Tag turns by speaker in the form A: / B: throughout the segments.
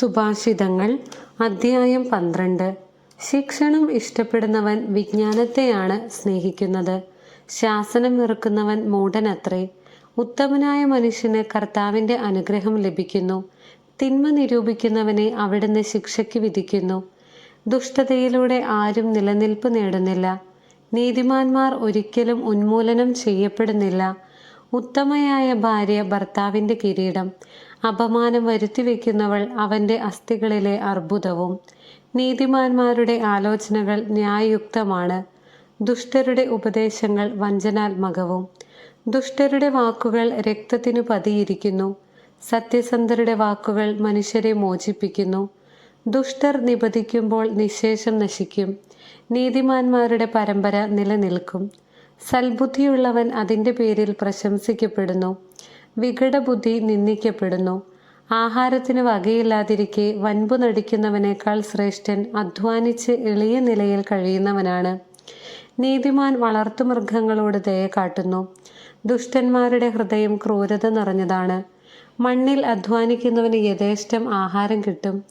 A: സുഭാഷിതങ്ങൾ അധ്യായം പന്ത്രണ്ട്. ശിക്ഷണം ഇഷ്ടപ്പെടുന്നവൻ വിജ്ഞാനത്തെയാണ് സ്നേഹിക്കുന്നത്. ശാസനം വെറുക്കുന്നവൻ മൂഢനത്രേ. ഉത്തമനായ മനുഷ്യന് കർത്താവിന്റെ അനുഗ്രഹം ലഭിക്കുന്നു. തിന്മ നിരൂപിക്കുന്നവനെ അവിടുന്ന് ശിക്ഷയ്ക്ക് വിധിക്കുന്നു. ദുഷ്ടതയിലൂടെ ആരും നിലനിൽപ്പ് നേടുന്നില്ല. നീതിമാന്മാർ ഒരിക്കലും ഉന്മൂലനം ചെയ്യപ്പെടുന്നില്ല. ഉത്തമയായ ഭാര്യ ഭർത്താവിന്റെ കിരീടം അപമാനം വരുത്തി വയ്ക്കുന്നവൾ അവന്റെ അസ്ഥികളിലെ അർബുദവും നീതിമാന്മാരുടെ ആലോചനകൾ ന്യായയുക്തമാണ് ദുഷ്ടരുടെ ഉപദേശങ്ങൾ വഞ്ചനാത്മകവും. ദുഷ്ടരുടെ വാക്കുകൾ രക്തത്തിനു പതിയിരിക്കുന്നു. സത്യസന്ധരുടെ വാക്കുകൾ മനുഷ്യരെ മോചിപ്പിക്കുന്നു. ദുഷ്ടർ നിപതിക്കുമ്പോൾ നിശേഷം നശിക്കും. നീതിമാന്മാരുടെ പരമ്പര നിലനിൽക്കും. സൽബുദ്ധിയുള്ളവൻ അതിന്റെ പേരിൽ പ്രശംസിക്കപ്പെടുന്നു. വികടബുദ്ധി നിന്ദിക്കപ്പെടുന്നു. ആഹാരത്തിന് വകയില്ലാതിരിക്കെ വൻപു നടിക്കുന്നവനേക്കാൾ ശ്രേഷ്ഠൻ അധ്വാനിച്ച് എളിയ നിലയിൽ കഴിയുന്നവനാണ്. നീതിമാൻ വളർത്തു വളർത്തുമൃഗങ്ങളോട് ദയ കാട്ടുന്നു. ദുഷ്ടന്മാരുടെ ഹൃദയം ക്രൂരത നിറഞ്ഞതാണ്. മണ്ണിൽ അധ്വാനിക്കുന്നവന് യഥേഷ്ടം ആഹാരം കിട്ടും.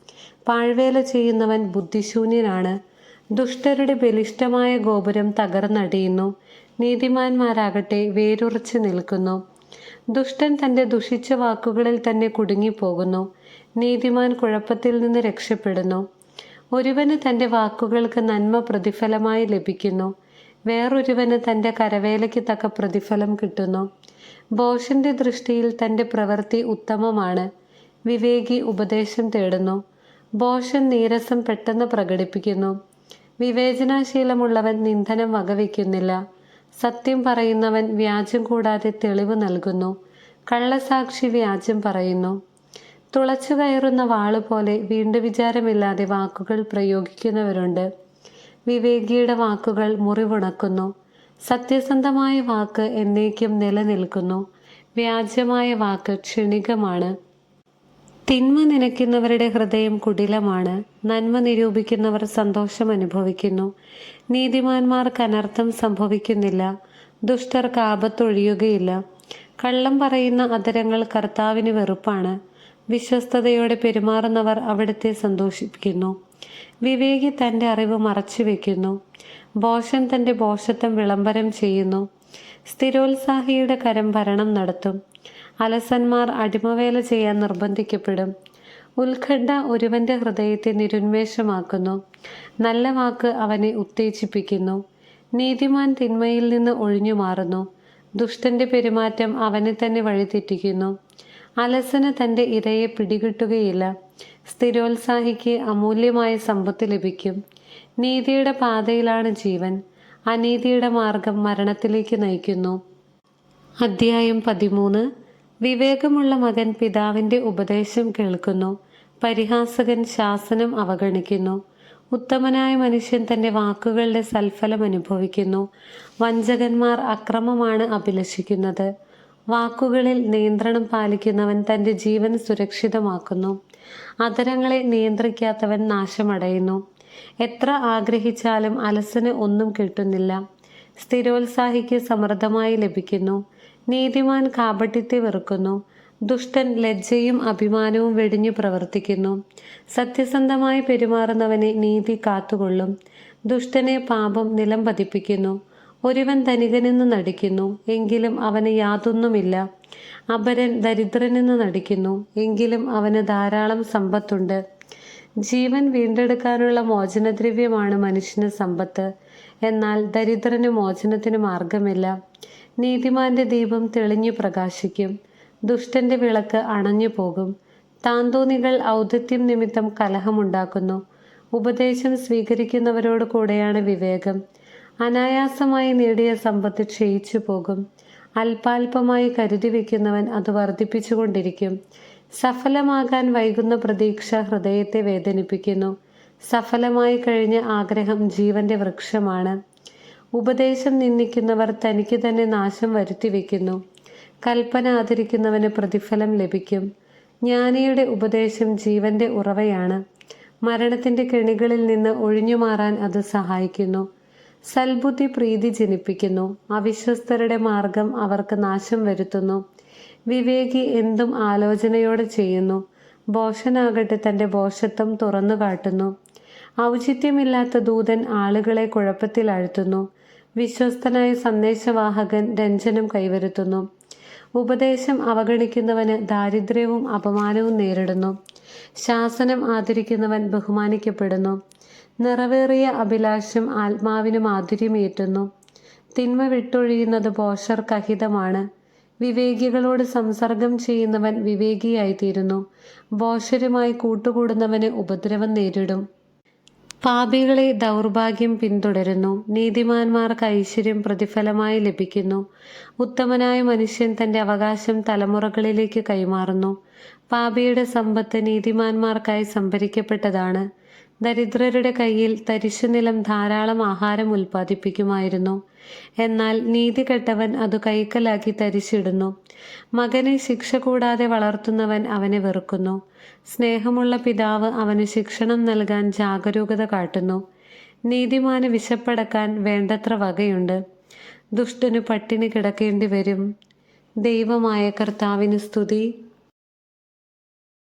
A: പാഴ്വേല ചെയ്യുന്നവൻ ബുദ്ധിശൂന്യനാണ്. ദുഷ്ടരുടെ ബലിഷ്ടമായ ഗോപുരം തകർന്നടിയുന്നു. നീതിമാന്മാരാകട്ടെ വേരുറച്ചു നിൽക്കുന്നു. ദുഷ്ടൻ തന്റെ ദുഷിച്ച വാക്കുകളിൽ തന്നെ കുടുങ്ങിപ്പോകുന്നു. നീതിമാൻ കുഴപ്പത്തിൽ നിന്ന് രക്ഷപ്പെടുന്നു. ഒരുവന് തന്റെ വാക്കുകൾക്ക് നന്മ പ്രതിഫലമായി ലഭിക്കുന്നു. വേറൊരുവന് തന്റെ കരവേലയ്ക്ക് തക്ക പ്രതിഫലം കിട്ടുന്നു. ബോഷന്റെ ദൃഷ്ടിയിൽ തന്റെ പ്രവൃത്തി ഉത്തമമാണ്. വിവേകി ഉപദേശം തേടുന്നു. ബോഷൻ നീരസം പെട്ടെന്ന് പ്രകടിപ്പിക്കുന്നു. വിവേചനാശീലമുള്ളവൻ നിന്ദനം വകവയ്ക്കുന്നില്ല സത്യം പറയുന്നവൻ വ്യാജം കൂടാതെ തെളിവ് നൽകുന്നു. കള്ളസാക്ഷി വ്യാജം പറയുന്നു. തുളച്ചു കയറുന്ന വാളുപോലെ വീണ്ടും വിചാരമില്ലാതെ വാക്കുകൾ പ്രയോഗിക്കുന്നവരുണ്ട്. വിവേകിയുടെ വാക്കുകൾ മുറിവുണക്കുന്നു. സത്യസന്ധമായ വാക്ക് എന്നേക്കും നിലനിൽക്കുന്നു. വ്യാജമായ വാക്ക് ക്ഷണികമാണ്. തിന്മ നനയ്ക്കുന്നവരുടെ ഹൃദയം കുടിലമാണ്. നന്മ നിരൂപിക്കുന്നവർ സന്തോഷം അനുഭവിക്കുന്നു. നീതിമാന്മാർക്ക് അനർത്ഥം സംഭവിക്കുന്നില്ല. ദുഷ്ടർക്ക് ആപത്തൊഴിയുകയില്ല കള്ളം പറയുന്ന അതരങ്ങൾ കർത്താവിന് വെറുപ്പാണ്. വിശ്വസ്തയോടെ പെരുമാറുന്നവർ അവിടുത്തെ സന്തോഷിപ്പിക്കുന്നു. വിവേകി തന്റെ അറിവ് മറച്ചു വയ്ക്കുന്നു ബോഷൻ തന്റെ ബോഷത്വം വിളംബരം ചെയ്യുന്നു. സ്ഥിരോത്സാഹിയുടെ കരം ഭരണം നടത്തും. അലസന്മാർ അടിമവേല ചെയ്യാൻ നിർബന്ധിക്കപ്പെടും. ഉത്കണ്ഠ ഒരുവന്റെ ഹൃദയത്തെ നിരുന്മേഷമാക്കുന്നു. നല്ല വാക്ക് അവനെ ഉത്തേജിപ്പിക്കുന്നു. നീതിമാൻ തിന്മയിൽ നിന്ന് ഒഴിഞ്ഞു മാറുന്നു ദുഷ്ടന്റെ പെരുമാറ്റം അവനെ തന്നെ വഴിതെറ്റിക്കുന്നു. അലസന് തന്റെ ഇരയെ പിടികിട്ടുകയില്ല. സ്ഥിരോത്സാഹിക്ക് അമൂല്യമായ സമ്പത്ത് ലഭിക്കും. നീതിയുടെ പാതയിലാണ് ജീവൻ. അനീതിയുടെ മാർഗം മരണത്തിലേക്ക് നയിക്കുന്നു. അധ്യായം പതിമൂന്ന്. വിവേകമുള്ള മകൻ പിതാവിന്റെ ഉപദേശം കേൾക്കുന്നു. പരിഹാസകൻ ശാസനം അവഗണിക്കുന്നു. ഉത്തമനായ മനുഷ്യൻ തന്റെ വാക്കുകളുടെ സൽഫലം അനുഭവിക്കുന്നു. വഞ്ചകന്മാർ അക്രമമാണ് അഭിലഷിക്കുന്നത്. വാക്കുകളിൽ നിയന്ത്രണം പാലിക്കുന്നവൻ തന്റെ ജീവൻ സുരക്ഷിതമാക്കുന്നു. അതരങ്ങളെ നിയന്ത്രിക്കാത്തവൻ നാശമടയുന്നു. എത്ര ആഗ്രഹിച്ചാലും അലസന് ഒന്നും കിട്ടുന്നില്ല. സ്ഥിരോത്സാഹിക്ക് സമൃദ്ധമായി ലഭിക്കുന്നു. നീതിമാൻ കാപട്യത്തെ വെറുക്കുന്നു. ദുഷ്ടൻ ലജ്ജയും അഭിമാനവും വെടിഞ്ഞു പ്രവർത്തിക്കുന്നു. സത്യസന്ധമായി പെരുമാറുന്നവനെ നീതി കാത്തുകൊള്ളും. ദുഷ്ടനെ പാപം നിലം പതിപ്പിക്കുന്നു. ഒരുവൻ ധനികനെന്ന് നടിക്കുന്നു. എങ്കിലും അവന് യാതൊന്നുമില്ല. അപരൻ ദരിദ്രനെന്ന് നടിക്കുന്നു. എങ്കിലും അവന് ധാരാളം സമ്പത്തുണ്ട്. ജീവൻ വീണ്ടെടുക്കാനുള്ള മോചനദ്രവ്യമാണ് മനുഷ്യന് സമ്പത്ത്. എന്നാൽ ദരിദ്രന് മോചനത്തിന് മാർഗമില്ല. നീതിമാന്റെ ദീപം തെളിഞ്ഞു പ്രകാശിക്കും. ദുഷ്ടന്റെ വിളക്ക് അണഞ്ഞു പോകും താന്തോന്നികൾ ഔദത്യം നിമിത്തം കലഹമുണ്ടാക്കുന്നു. ഉപദേശം സ്വീകരിക്കുന്നവരോട് കൂടെയാണ് വിവേകം. അനായാസമായി നേടിയ സമ്പത്ത് ക്ഷയിച്ചു പോകും അല്പാൽപമായി കരുതി വയ്ക്കുന്നവൻ അത് വർദ്ധിപ്പിച്ചുകൊണ്ടിരിക്കും. സഫലമാകാൻ വൈകുന്ന പ്രതീക്ഷ ഹൃദയത്തെ വേദനിപ്പിക്കുന്നു. സഫലമായി കഴിഞ്ഞ ആഗ്രഹം ജീവന്റെ വൃക്ഷമാണ്. ഉപദേശം നിന്ദിക്കുന്നവർ തനിക്ക് തന്നെ നാശം വരുത്തി വയ്ക്കുന്നു കൽപ്പന ആദരിക്കുന്നവന് പ്രതിഫലം ലഭിക്കും. ജ്ഞാനിയുടെ ഉപദേശം ജീവന്റെ ഉറവയാണ്. മരണത്തിന്റെ കെണികളിൽ നിന്ന് ഒഴിഞ്ഞു മാറാൻ അത് സഹായിക്കുന്നു. സൽബുദ്ധി പ്രീതി ജനിപ്പിക്കുന്നു. അവിശ്വസ്തരുടെ മാർഗം അവർക്ക് നാശം വരുത്തുന്നു. വിവേകി എന്തും ആലോചനയോടെ ചെയ്യുന്നു. ബോഷനാകട്ടെ തന്റെ ബോഷത്വം തുറന്നു കാട്ടുന്നു ഔചിത്യമില്ലാത്ത ദൂതൻ ആളുകളെ കുഴപ്പത്തിലാഴ്ത്തുന്നു വിശ്വസ്തനായ സന്ദേശവാഹകൻ രഞ്ജനം കൈവരുത്തുന്നു. ഉപദേശം അവഗണിക്കുന്നവന് ദാരിദ്ര്യവും അപമാനവും നേരിടുന്നു. ശാസനം ആദരിക്കുന്നവൻ ബഹുമാനിക്കപ്പെടുന്നു. നിറവേറിയ അഭിലാഷം ആത്മാവിന് മാധുര്യമേറ്റുന്നു തിന്മ വിട്ടൊഴിയുന്നത് കഹിതമാണ് വിവേകികളോട് സംസർഗം ചെയ്യുന്നവൻ വിവേകിയായിത്തീരുന്നു. ബോഷരുമായി കൂട്ടുകൂടുന്നവന് ഉപദ്രവം നേരിടും. പാപികളെ ദൗർഭാഗ്യം പിന്തുടരുന്നു. നീതിമാന്മാർക്ക് ഐശ്വര്യം പ്രതിഫലമായി ലഭിക്കുന്നു. ഉത്തമനായ മനുഷ്യൻ തന്റെ അവകാശം തലമുറകളിലേക്ക് കൈമാറുന്നു. പാപിയുടെ സമ്പത്ത് നീതിമാന്മാർക്കായി സംഭരിക്കപ്പെട്ടതാണ്. ദരിദ്രരുടെ കയ്യിൽ തരിശു നിലം ധാരാളം ആഹാരം ഉൽപ്പാദിപ്പിക്കുമായിരുന്നു. എന്നാൽ നീതി കെട്ടവൻ അത് കൈക്കലാക്കി തരിച്ചിടുന്നു മകനെ ശിക്ഷ കൂടാതെ വളർത്തുന്നവൻ അവനെ വെറുക്കുന്നു. സ്നേഹമുള്ള പിതാവ് അവന് ശിക്ഷണം നൽകാൻ ജാഗരൂകത കാട്ടുന്നു. നീതിമാന് വിശപ്പടക്കാൻ വേണ്ടത്ര വകയുണ്ട്. ദുഷ്ടന് പട്ടിണി കിടക്കേണ്ടി വരും. ദൈവമായ കർത്താവിന് സ്തുതി.